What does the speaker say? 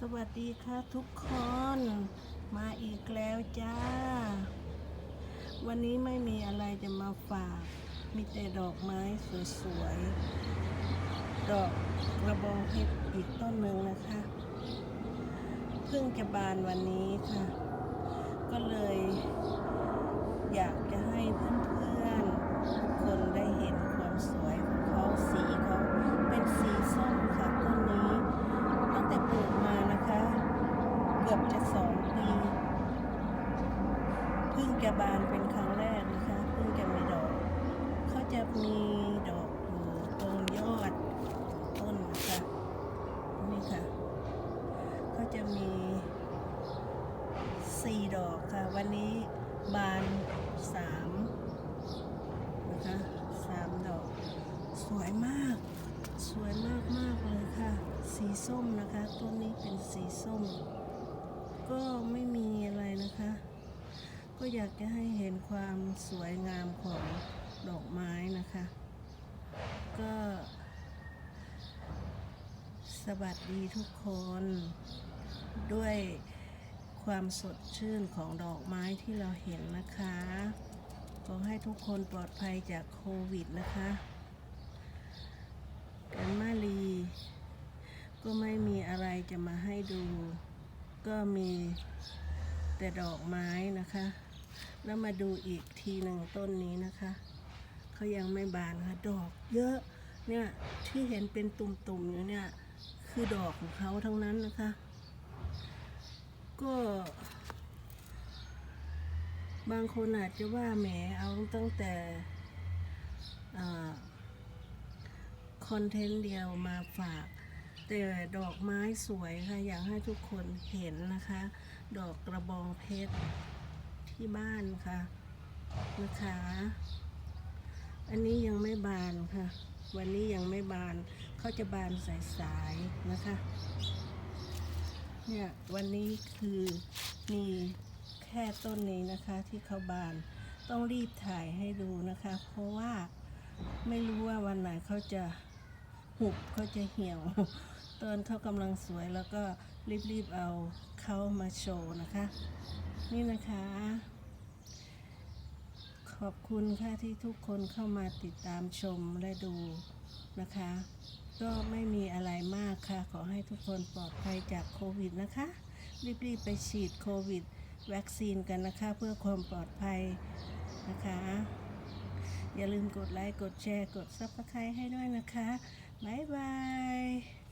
สวัสดีค่ะทุกคน มาอีกแล้วจ้า วันนี้ไม่มีอะไรจะมาฝาก มีแต่ดอกไม้สวยๆ ดอกกระบองเพชรอีกต้นหนึ่งนะคะ เพิ่งจะบานวันนี้ค่ะ ก็เลยอยากจะให้เพื่อนๆทุกคนได้เห็นความสวยของเขาสีเขาเป็นสีส้มค่ะต้นนี้ ตั้งแต่ปลูกมานะคะ เกือบจะสองปี เพิ่งจะบานเป็นครั้งแรกนะคะเพิ่งจะมีดอกเขาจะมีดอกอยู่ตรงยอดต้นนะคะนี่ค่ะเขาจะมีสี่ดอกค่ะ วันนี้บานสามนะคะสามดอก สวยมาก สวยมากมากเลยค่ะ สีส้มนะคะต้นนี้เป็นสีส้ม ก็ไม่มีอะไรนะคะ ก็อยากจะให้เห็นความสวยงามของดอกไม้นะคะ ก็ สวัสดีทุกคน ด้วยความสดชื่นของดอกไม้ที่เราเห็นนะคะขอให้ทุกคนปลอดภัยจากโควิดนะคะกันมาลีก็ไม่มีอะไรจะมาให้ดู ก็มีแต่ดอกไม้นะคะ แล้วมาดูอีกทีหนึ่งต้นนี้นะคะเขายังไม่บานค่ะดอกเยอะเนี่ยที่เห็นเป็นตุ่มๆอยู่เนี่ยคือดอกของเขาทั้งนั้นนะคะ ก็ บางคนอาจจะว่าแหมเอาตั้งแต่คอนเทนต์เดียวมาฝาก แต่ดอกไม้สวยค่ะ อยากให้ทุกคนเห็นนะคะ ดอกกระบองเพชร ที่บ้านค่ะนะคะ อันนี้ยังไม่บานค่ะ วันนี้ยังไม่บานเขาจะบานสายๆนะคะ เนี่ยวันนี้คือมีแค่ต้นนี้นะคะที่เขาบานต้องรีบถ่ายให้ดูนะคะ เพราะว่าไม่รู้ว่าวันไหนเขาจะหุบเขาจะเหี่ยวตอนเขากำลังสวยแล้วก็รีบๆเอาเขามาโชว์นะคะ นี่นะคะ ขอบคุณค่ะที่ทุกคนเข้ามาติดตามชมและดูนะคะ ก็ไม่มีอะไรมากค่ะ ขอให้ทุกคนปลอดภัยจากโควิดนะคะ รีบๆไปฉีดโควิดวัคซีนกันนะคะเพื่อความปลอดภัยนะคะ อย่าลืมกดไลค์ กดแชร์ กดซับสไครต์ให้ด้วยนะคะ บ๊ายบาย